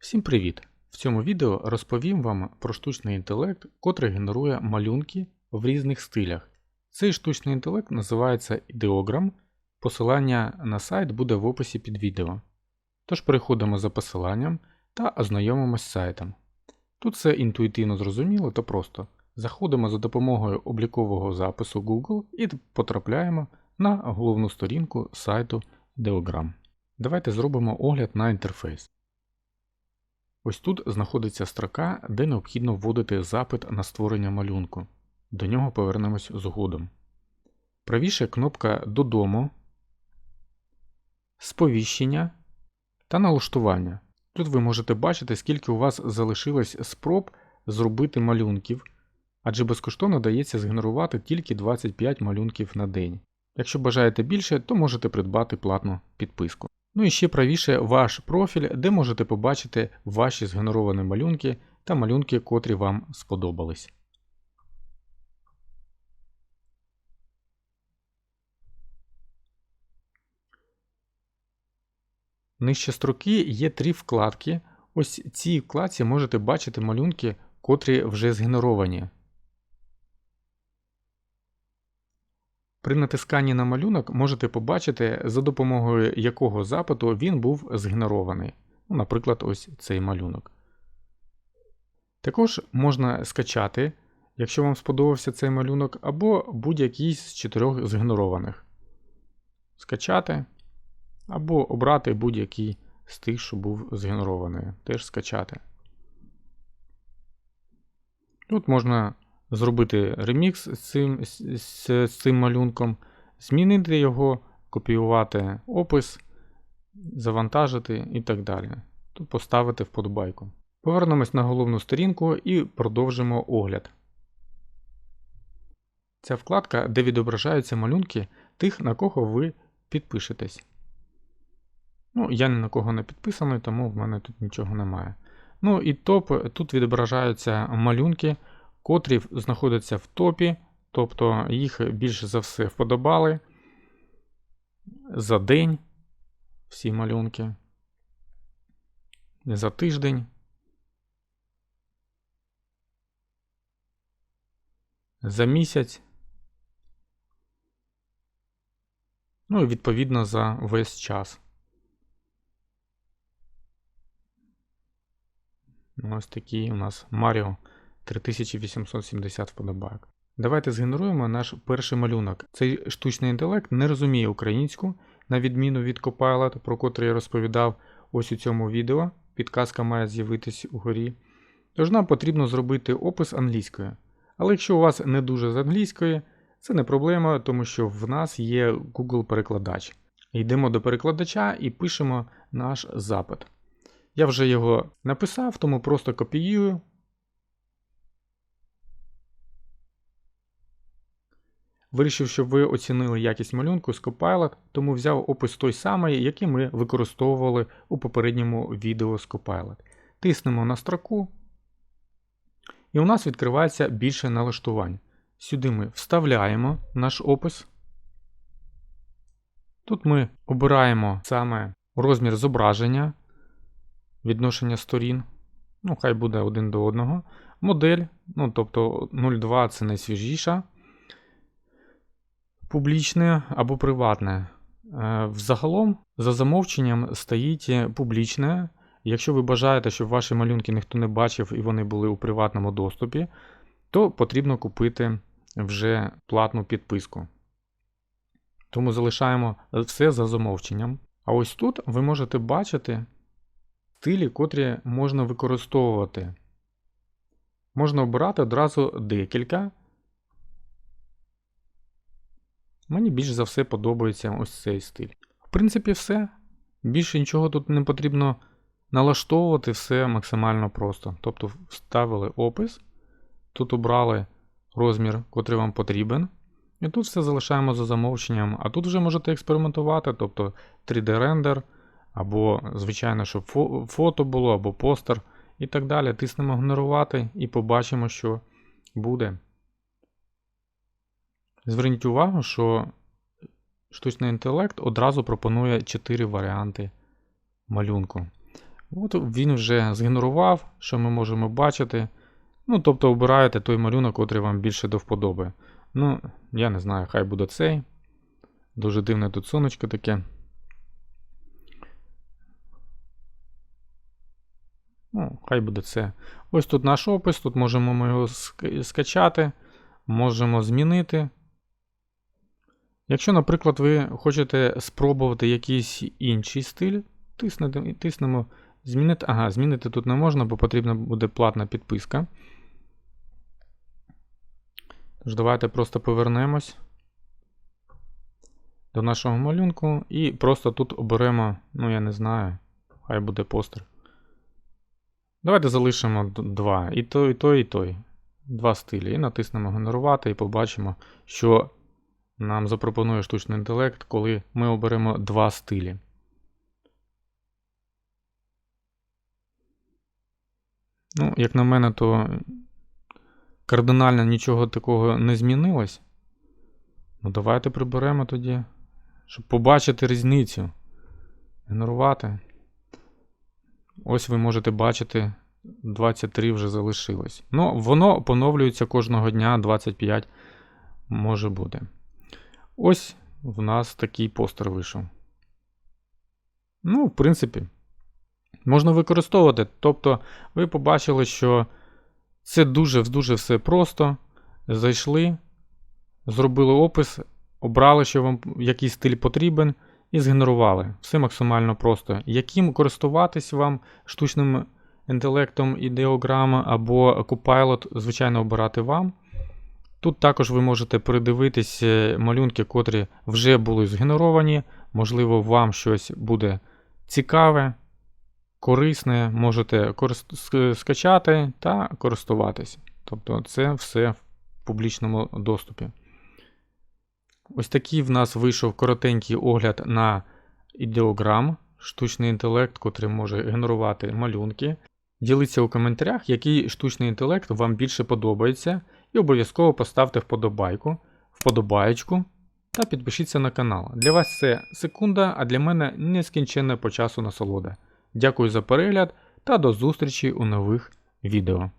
Всім привіт! В цьому відео розповім вам про штучний інтелект, котрий генерує малюнки в різних стилях. Цей штучний інтелект називається Ideogram. Посилання на сайт буде в описі під відео. Тож переходимо за посиланням та ознайомимось з сайтом. Тут все інтуїтивно зрозуміло та просто. Заходимо за допомогою облікового запису Google і потрапляємо на головну сторінку сайту Ideogram. Давайте зробимо огляд на інтерфейс. Ось тут знаходиться строка, де необхідно вводити запит на створення малюнку. До нього повернемось згодом. Правіше кнопка Додому, Сповіщення та налаштування. Тут ви можете бачити, скільки у вас залишилось спроб зробити малюнків, адже безкоштовно дається згенерувати тільки 25 малюнків на день. Якщо бажаєте більше, то можете придбати платну підписку. Ну і ще правіше ваш профіль, де можете побачити ваші згенеровані малюнки та малюнки, котрі вам сподобались. Нижче строки є три вкладки. Ось цій вкладці можете бачити малюнки, котрі вже згенеровані. При натисканні на малюнок можете побачити, за допомогою якого запиту він був згенерований. Ну, Наприклад, ось цей малюнок. Також можна скачати, якщо вам сподобався цей малюнок, або будь-який з чотирьох згенерованих. Скачати, або обрати будь-який з тих, що був згенерований. Теж скачати. Тут можна зробити ремікс з цим, з, з цим малюнком, змінити його, копіювати опис, завантажити і так далі. Тут поставити вподобайку. Повернемось на головну сторінку і продовжимо огляд. Ця вкладка, де відображаються малюнки тих, на кого ви підпишетесь. Ну, Я ні на кого не підписаний, тому в мене тут нічого немає. Ну і топ, тут відображаються малюнки котрі знаходяться в топі, тобто їх більше за все вподобали за день всі малюнки, за тиждень. За місяць. Ну і відповідно за весь час. Ось такий у нас Маріо 3870 вподобайок. Давайте згенеруємо наш перший малюнок. Цей штучний інтелект не розуміє українську, на відміну від Copilot, про котрий я розповідав ось у цьому відео. Підказка має з'явитись угорі. Тож нам потрібно зробити опис англійською. Але якщо у вас не дуже з англійської, це не проблема, тому що в нас є Google-перекладач. Йдемо до перекладача і пишемо наш запит. Я вже його написав, тому просто копіюю Вирішив, щоб ви оцінили якість малюнку з Copilot, тому взяв опис той самий, який ми використовували у попередньому відео з Copilot. Тиснемо на строку, і у нас відкривається більше налаштувань. Сюди ми вставляємо наш опис. Тут ми обираємо саме розмір зображення, відношення сторін. Ну, хай буде один до одного. Модель, ну тобто 0,2 це найсвіжіша публічне або приватне. Е, взагалом, за замовченням стоїть публічне. Якщо ви бажаєте, щоб ваші малюнки ніхто не бачив і вони були у приватному доступі, то потрібно купити вже платну підписку. Тому залишаємо все за замовченням. А ось тут ви можете бачити стилі, котрі можна використовувати. Можна обирати одразу декілька. Мені більш за все подобається ось цей стиль. В принципі, все. Більше нічого тут не потрібно налаштовувати все максимально просто. Тобто вставили опис, тут обрали розмір, котрий вам потрібен. І тут все залишаємо за замовченням. А тут вже можете експериментувати, тобто 3D-рендер, або, звичайно, щоб фото було, або постер і так далі. Тиснемо генерувати і побачимо, що буде. Зверніть увагу, що штучний інтелект одразу пропонує 4 варіанти малюнку. От він вже згенерував, що ми можемо бачити. Ну, тобто обираєте той малюнок, котрий вам більше до вподоби. Ну, я не знаю, хай буде цей. Дуже дивне тут сонечко таке. Ну, хай буде це. Ось тут наш опис, тут можемо ми його скачати, можемо змінити. Якщо, наприклад, ви хочете спробувати якийсь інший стиль, тиснете, тиснемо змінити. Ага, змінити тут не можна, бо потрібна буде платна підписка. Тож, давайте просто повернемось до нашого малюнку і просто тут оберемо, ну я не знаю, хай буде постер. Давайте залишимо два. І той, і той, і той. Два стилі. І натиснемо генерувати, і побачимо, що нам запропонує штучний інтелект, коли ми оберемо два стилі. Ну, як на мене, то кардинально нічого такого не змінилось. Ну, давайте приберемо тоді, щоб побачити різницю. Генерувати. Ось ви можете бачити, 23 вже залишилось. Ну, воно поновлюється кожного дня, 25 може бути. Ось в нас такий постер вийшов. Ну, в принципі, можна використовувати. Тобто, ви побачили, що це дуже-дуже все просто. Зайшли, зробили опис, обрали, що вам який стиль потрібен, і згенерували. Все максимально просто. Яким користуватись вам штучним інтелектом ідеограма або Copilot, звичайно, обирати вам. Тут також ви можете передивитись е, малюнки, котрі вже були згенеровані. Можливо, вам щось буде цікаве, корисне, можете скачати та користуватись. Тобто це все в публічному доступі. Ось такий в нас вийшов коротенький огляд на ідеограм, штучний інтелект, котрий може генерувати малюнки. Діліться у коментарях, який штучний інтелект вам більше подобається, і обов'язково поставте вподобайку, вподобаєчку та підпишіться на канал. Для вас це секунда, а для мене нескінченна по часу насолода. Дякую за перегляд та до зустрічі у нових відео.